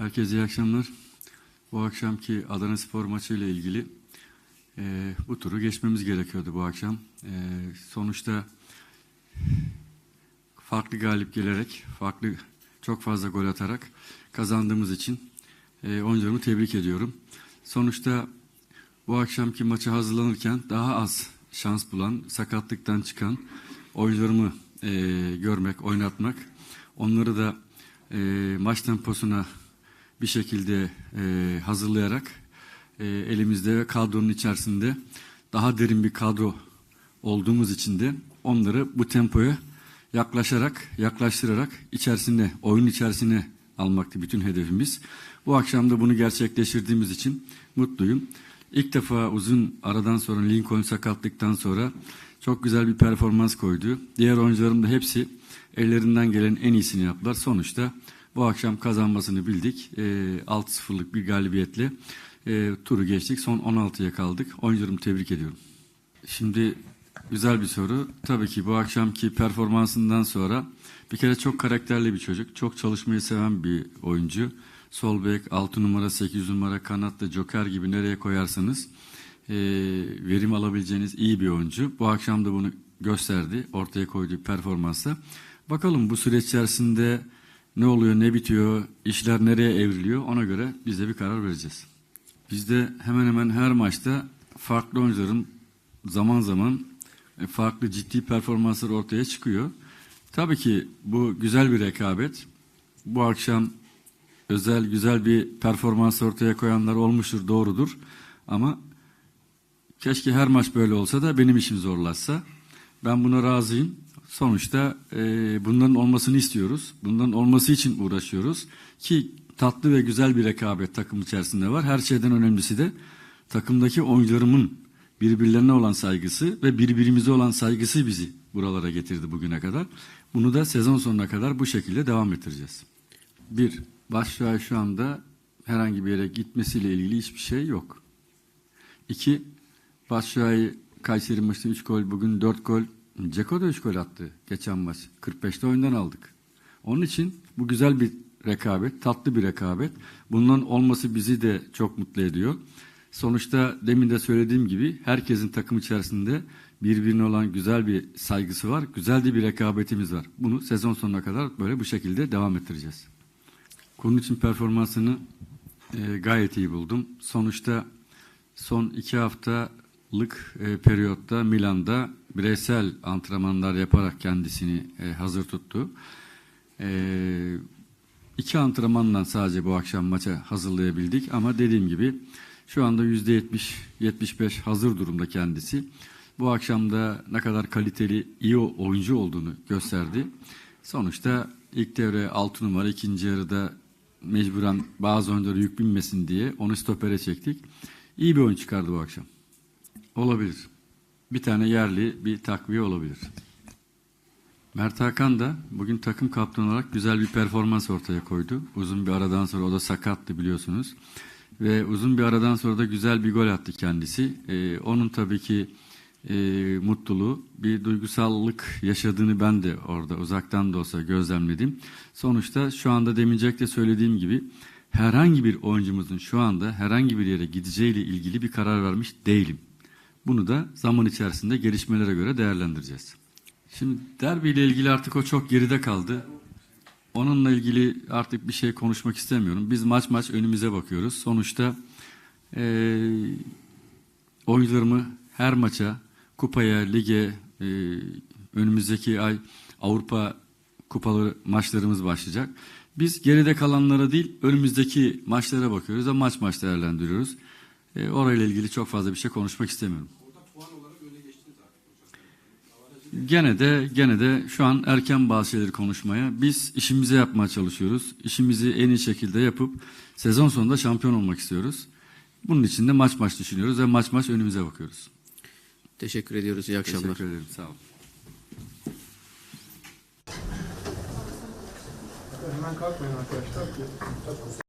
Herkese iyi akşamlar. Bu akşamki Adana Spor maçı ile ilgili e, bu turu geçmemiz gerekiyordu bu akşam. E, sonuçta farklı galip gelerek, farklı çok fazla gol atarak kazandığımız için e, oyuncularımı tebrik ediyorum. Sonuçta bu akşamki maça hazırlanırken daha az şans bulan, sakatlıktan çıkan oyuncularımı e, görmek, oynatmak, onları da e, maç temposuna bir şekilde e, hazırlayarak e, elimizde ve kadronun içerisinde daha derin bir kadro olduğumuz için de onları bu tempoya yaklaşarak, yaklaştırarak içerisine, oyun içerisine almaktı bütün hedefimiz. Bu akşam da bunu gerçekleştirdiğimiz için mutluyum. İlk defa uzun aradan sonra Lincoln sakatlıktan sonra çok güzel bir performans koydu. Diğer oyuncularım da hepsi ellerinden gelen en iyisini yaptılar. Sonuçta bu akşam kazanmasını bildik. E, 6-0'lık bir galibiyetle e, turu geçtik. Son 16'ya kaldık. Oyuncularımı tebrik ediyorum. Şimdi güzel bir soru. Tabii ki bu akşamki performansından sonra bir kere çok karakterli bir çocuk. Çok çalışmayı seven bir oyuncu. Sol bek, 6 numara, 8 numara, kanatta, joker gibi nereye koyarsanız e, verim alabileceğiniz iyi bir oyuncu. Bu akşam da bunu gösterdi. Ortaya koyduğu performansla. Bakalım bu süreç içerisinde ne oluyor, ne bitiyor, işler nereye evriliyor ona göre biz de bir karar vereceğiz. Bizde hemen hemen her maçta farklı oyuncuların zaman zaman e, farklı ciddi performanslar ortaya çıkıyor. Tabii ki bu güzel bir rekabet. Bu akşam özel güzel bir performans ortaya koyanlar olmuştur, doğrudur. Ama keşke her maç böyle olsa da benim işim zorlaşsa. Ben buna razıyım. Sonuçta e, bunların olmasını istiyoruz. Bunların olması için uğraşıyoruz. Ki tatlı ve güzel bir rekabet takım içerisinde var. Her şeyden önemlisi de takımdaki oyuncularımın birbirlerine olan saygısı ve birbirimize olan saygısı bizi buralara getirdi bugüne kadar. Bunu da sezon sonuna kadar bu şekilde devam ettireceğiz. Bir, Başşuay şu anda herhangi bir yere gitmesiyle ilgili hiçbir şey yok. İki, Başşuay Kayseri maçta 3 gol, bugün 4 gol. Ceko da 3 gol attı geçen maç. 45'te oyundan aldık. Onun için bu güzel bir rekabet, tatlı bir rekabet. Bundan olması bizi de çok mutlu ediyor. Sonuçta demin de söylediğim gibi herkesin takım içerisinde birbirine olan güzel bir saygısı var. Güzel de bir rekabetimiz var. Bunu sezon sonuna kadar böyle bu şekilde devam ettireceğiz. Bunun için performansını e, gayet iyi buldum. Sonuçta son iki haftalık e, periyotta Milan'da bireysel antrenmanlar yaparak kendisini e, hazır tuttu. E, iki antrenmanla sadece bu akşam maça hazırlayabildik ama dediğim gibi şu anda yüzde 70-75 hazır durumda kendisi. Bu akşam da ne kadar kaliteli, iyi oyuncu olduğunu gösterdi. Sonuçta ilk devre 6 numara, ikinci yarıda mecburen bazı oyunculara yük binmesin diye onu stopere çektik. İyi bir oyun çıkardı bu akşam. Olabilir. Bir tane yerli bir takviye olabilir. Mert Hakan da bugün takım kaptanı olarak güzel bir performans ortaya koydu. Uzun bir aradan sonra o da sakattı biliyorsunuz. Ve uzun bir aradan sonra da güzel bir gol attı kendisi. Ee, onun tabii ki e, mutluluğu, bir duygusallık yaşadığını ben de orada uzaktan da olsa gözlemledim. Sonuçta şu anda demincek de söylediğim gibi herhangi bir oyuncumuzun şu anda herhangi bir yere gideceğiyle ilgili bir karar vermiş değilim. Bunu da zaman içerisinde gelişmelere göre değerlendireceğiz. Şimdi derbi ile ilgili artık o çok geride kaldı. Onunla ilgili artık bir şey konuşmak istemiyorum. Biz maç maç önümüze bakıyoruz. Sonuçta e, oyuncularımı her maça, kupaya, lige, e, önümüzdeki ay Avrupa kupaları maçlarımız başlayacak. Biz geride kalanlara değil, önümüzdeki maçlara bakıyoruz ve maç maç değerlendiriyoruz. E, orayla ilgili çok fazla bir şey konuşmak istemiyorum. Gene de gene de şu an erken bazı şeyleri konuşmaya. Biz işimizi yapmaya çalışıyoruz. İşimizi en iyi şekilde yapıp sezon sonunda şampiyon olmak istiyoruz. Bunun için de maç maç düşünüyoruz ve maç maç önümüze bakıyoruz. Teşekkür ediyoruz. İyi akşamlar. Teşekkür ederim. Sağ olun. Hemen kalkmayın arkadaşlar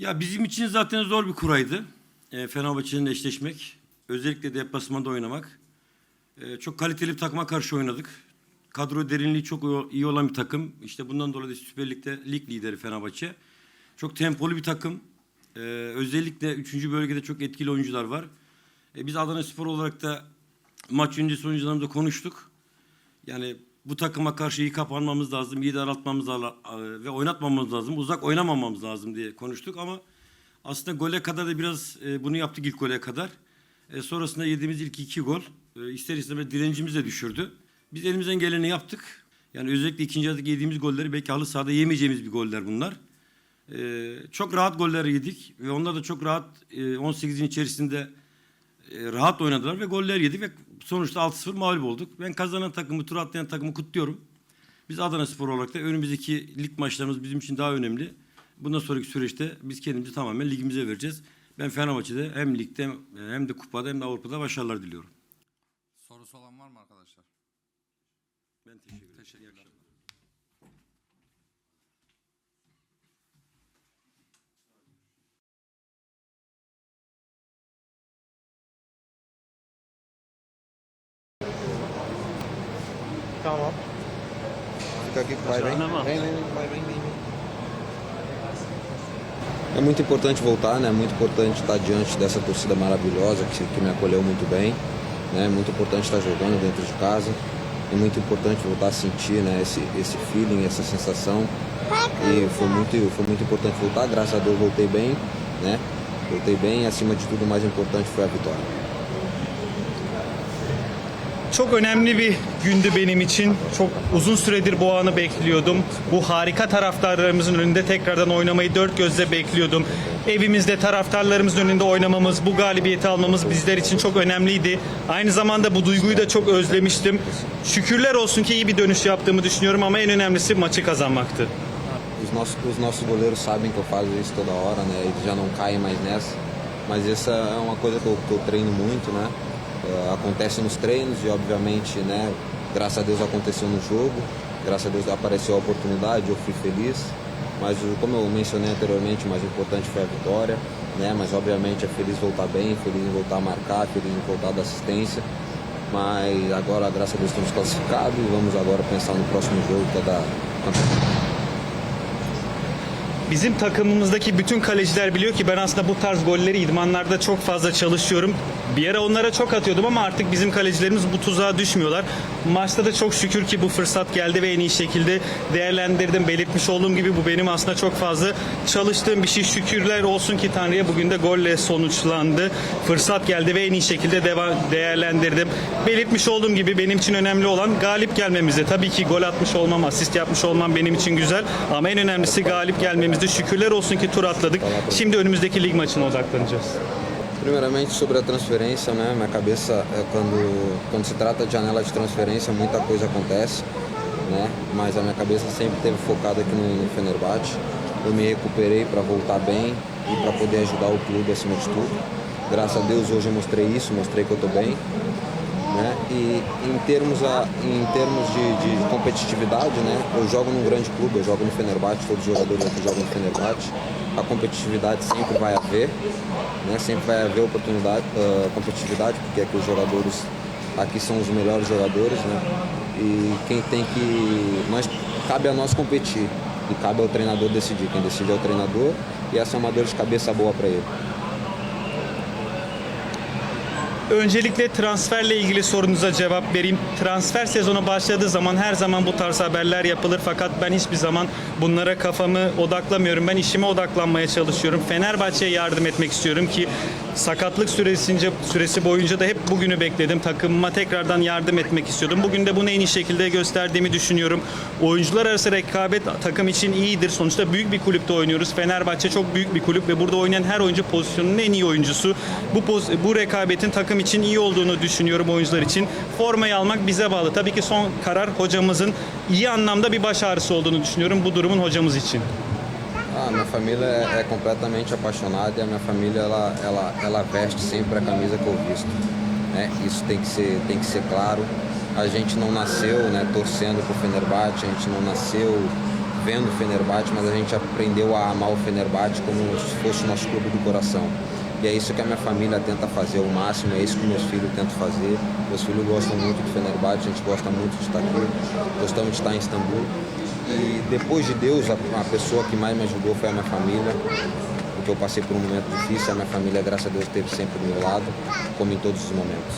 Ya bizim için zaten zor bir kuraydı. E, Fenerbahçe'nin eşleşmek. Özellikle deplasmanda oynamak. E, çok kaliteli bir takıma karşı oynadık. Kadro derinliği çok iyi olan bir takım. İşte bundan dolayı Süper Lig'de lig lideri Fenerbahçe. Çok tempolu bir takım. E, özellikle 3. bölgede çok etkili oyuncular var. E, biz Adana Spor olarak da maç öncesi oyuncularımızla konuştuk. Yani bu takıma karşı iyi kapanmamız lazım, iyi daraltmamız lazım ve oynatmamamız lazım, uzak oynamamamız lazım diye konuştuk ama aslında gole kadar da biraz e, bunu yaptık ilk gole kadar. E, sonrasında yediğimiz ilk iki gol e, ister istemez direncimizi de düşürdü. Biz elimizden geleni yaptık. Yani özellikle ikinci yarıdaki yediğimiz golleri belki halı sahada yemeyeceğimiz bir goller bunlar. E, çok rahat goller yedik ve onlar da çok rahat e, 18'in içerisinde e, rahat oynadılar ve goller yedik ve sonuçta 6-0 mağlup olduk. Ben kazanan takımı, tur atlayan takımı kutluyorum. Biz Adana Spor olarak da önümüzdeki lig maçlarımız bizim için daha önemli. Bundan sonraki süreçte biz kendimizi tamamen ligimize vereceğiz. Ben Fenerbahçe'de hem ligde hem de kupada hem de Avrupa'da başarılar diliyorum. Sorusu olan var mı arkadaşlar? Ben teşekkür ederim. Teşekkürler. Tamam. Fica aqui que vai, vem. Vem, vem, vem, vai, vem, vem. É muito importante voltar, né? É muito importante estar diante dessa torcida maravilhosa que, que me acolheu muito bem. Né? É muito importante estar jogando dentro de casa. É muito importante voltar a sentir né? esse, esse feeling, essa sensação. E foi muito, foi muito importante voltar. Graças a Deus voltei bem, né? Voltei bem e acima de tudo o mais importante foi a vitória. Çok önemli bir gündü benim için. Çok uzun süredir bu anı bekliyordum. Bu harika taraftarlarımızın önünde tekrardan oynamayı dört gözle bekliyordum. Evimizde taraftarlarımızın önünde oynamamız, bu galibiyeti almamız bizler için çok önemliydi. Aynı zamanda bu duyguyu da çok özlemiştim. Şükürler olsun ki iyi bir dönüş yaptığımı düşünüyorum ama en önemlisi maçı kazanmaktı. Os nossos, os nossos goleiros sabem que eu faço isso toda hora, né? Eles já não caem mais nessa. Mas essa é uma coisa que eu, que eu treino muito, né? Eh, acontece nos treinos e obviamente, né? Graças a Deus aconteceu no jogo. Graças a Deus apareceu a oportunidade, eu fui feliz. Mas como eu mencionei anteriormente, o mais importante foi a vitória, né? Mas obviamente é feliz voltar bem, feliz em voltar a marcar, feliz em voltar da assistência. Mas agora, graças a Deus, estamos classificados e vamos agora pensar no próximo jogo, que é da. Bizim takımımızdaki bütün kaleciler biliyor ki ben aslında bu tarz golleri idmanlarda çok fazla çalışıyorum. Bir ara onlara çok atıyordum ama artık bizim kalecilerimiz bu tuzağa düşmüyorlar. Maçta da çok şükür ki bu fırsat geldi ve en iyi şekilde değerlendirdim. Belirtmiş olduğum gibi bu benim aslında çok fazla çalıştığım bir şey. Şükürler olsun ki Tanrı'ya bugün de golle sonuçlandı. Fırsat geldi ve en iyi şekilde deva- değerlendirdim. Belirtmiş olduğum gibi benim için önemli olan galip gelmemizde. Tabii ki gol atmış olmam, asist yapmış olmam benim için güzel. Ama en önemlisi galip gelmemizde. Şükürler olsun ki tur atladık. Şimdi önümüzdeki lig maçına odaklanacağız. Primeiramente sobre a transferência, né? Minha cabeça é quando quando se trata de janela de transferência, muita coisa acontece, né? Mas a minha cabeça sempre esteve focada aqui no, no Fenerbahçe. Eu me recuperei para voltar bem e para poder ajudar o clube acima de tudo. Graças a Deus hoje eu mostrei isso, mostrei que eu estou bem, né? E em termos a, em termos de, de competitividade, né? Eu jogo num grande clube, eu jogo no Fenerbahçe, todos os jogadores aqui jogam no Fenerbahçe. A competitividade sempre vai haver, né? Sempre vai haver oportunidade, ah, competitividade, porque aqui os jogadores aqui são os melhores jogadores, né? E quem tem que, nós cabe a nós competir e cabe ao treinador decidir. Quem decide é o treinador e essa é uma dor de cabeça boa para ele. Öncelikle transferle ilgili sorunuza cevap vereyim. Transfer sezonu başladığı zaman her zaman bu tarz haberler yapılır fakat ben hiçbir zaman bunlara kafamı odaklamıyorum. Ben işime odaklanmaya çalışıyorum. Fenerbahçe'ye yardım etmek istiyorum ki sakatlık süresince süresi boyunca da hep bugünü bekledim. Takımıma tekrardan yardım etmek istiyordum. Bugün de bunu en iyi şekilde gösterdiğimi düşünüyorum. Oyuncular arası rekabet takım için iyidir. Sonuçta büyük bir kulüpte oynuyoruz. Fenerbahçe çok büyük bir kulüp ve burada oynayan her oyuncu pozisyonunun en iyi oyuncusu. Bu poz- bu rekabetin takım için iyi olduğunu düşünüyorum oyuncular için. Formayı almak bize bağlı. Tabii ki son karar hocamızın iyi anlamda bir baş ağrısı olduğunu düşünüyorum bu durumun hocamız için. Ah, minha família é, é completamente apaixonada e a minha família ela, ela, ela veste sempre a camisa que eu visto. Né? Isso tem que ser tem que ser claro. A gente não nasceu né, torcendo pro Fenerbahçe, a gente não nasceu vendo o Fenerbahçe, mas a gente aprendeu a amar o Fenerbahçe como se fosse o nosso clube do coração. E é isso que a minha família tenta fazer ao máximo, é isso que meus filhos tentam fazer. Meus filhos gostam muito do Fenerbahçe, a gente gosta muito de estar aqui, gostamos de estar em Istambul. E depois de Deus, a, a pessoa que mais me ajudou foi a minha família, porque eu passei por um momento difícil, a minha família, graças a Deus, esteve sempre do meu lado, como em todos os momentos.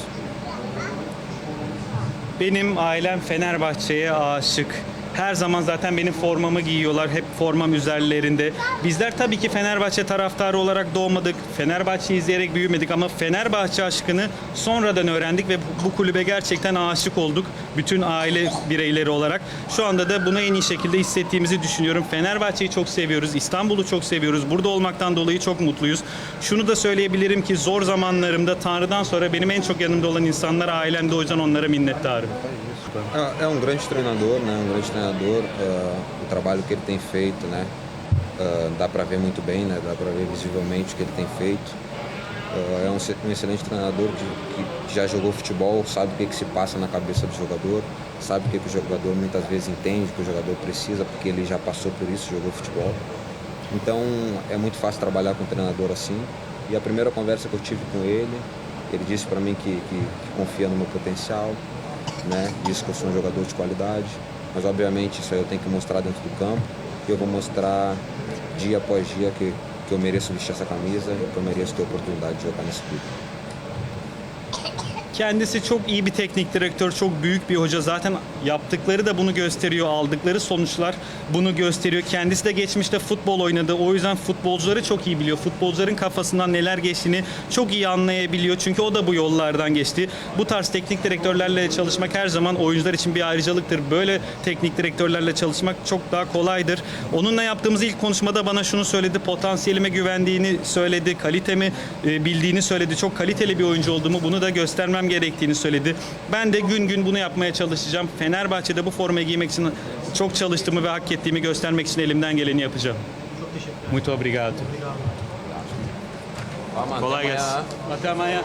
Benim ailem Fenerbahçe'ye aşık. Her zaman zaten benim formamı giyiyorlar. Hep formam üzerlerinde. Bizler tabii ki Fenerbahçe taraftarı olarak doğmadık. Fenerbahçe izleyerek büyümedik ama Fenerbahçe aşkını sonradan öğrendik ve bu- kulübe gerçekten aşık olduk. Bütün aile bireyleri olarak. Şu anda da bunu en iyi şekilde hissettiğimizi düşünüyorum. Fenerbahçe'yi çok seviyoruz. İstanbul'u çok seviyoruz. Burada olmaktan dolayı çok mutluyuz. Şunu da söyleyebilirim ki zor zamanlarımda Tanrı'dan sonra benim en çok yanımda olan insanlar ailemde. O yüzden onlara minnettarım. É, é um grande treinador, né? Um grande treinador. eh, o trabalho que ele tem feito, né? eh, dá para ver muito bem, né? Dá para ver visivelmente o que ele tem feito. Eh, é um, um excelente treinador que, que já jogou futebol, sabe o que, que se passa na cabeça do jogador, sabe o que, que o jogador muitas vezes entende, que o jogador precisa, porque ele já passou por isso, jogou futebol. Então é muito fácil trabalhar com um treinador assim. E a primeira conversa que eu tive com ele, ele disse para mim que, que, que confia no meu potencial, né? Disse que eu sou um jogador de qualidade, mas obviamente isso aí eu tenho que mostrar dentro do campo. E eu vou mostrar dia após dia que, que eu mereço vestir essa camisa, que eu mereço ter a oportunidade de jogar nesse clube. Kendisi çok iyi bir teknik direktör, çok büyük bir hoca. Zaten yaptıkları da bunu gösteriyor, aldıkları sonuçlar bunu gösteriyor. Kendisi de geçmişte futbol oynadı. O yüzden futbolcuları çok iyi biliyor. Futbolcuların kafasından neler geçtiğini çok iyi anlayabiliyor. Çünkü o da bu yollardan geçti. Bu tarz teknik direktörlerle çalışmak her zaman oyuncular için bir ayrıcalıktır. Böyle teknik direktörlerle çalışmak çok daha kolaydır. Onunla yaptığımız ilk konuşmada bana şunu söyledi. Potansiyelime güvendiğini söyledi. Kalitemi e, bildiğini söyledi. Çok kaliteli bir oyuncu olduğumu, bunu da göstermem gerektiğini söyledi. Ben de gün gün bunu yapmaya çalışacağım. Fenerbahçe'de bu formayı giymek için çok çalıştığımı ve hak ettiğimi göstermek için elimden geleni yapacağım. Muito obrigado. Kolay gelsin. Até amanhã.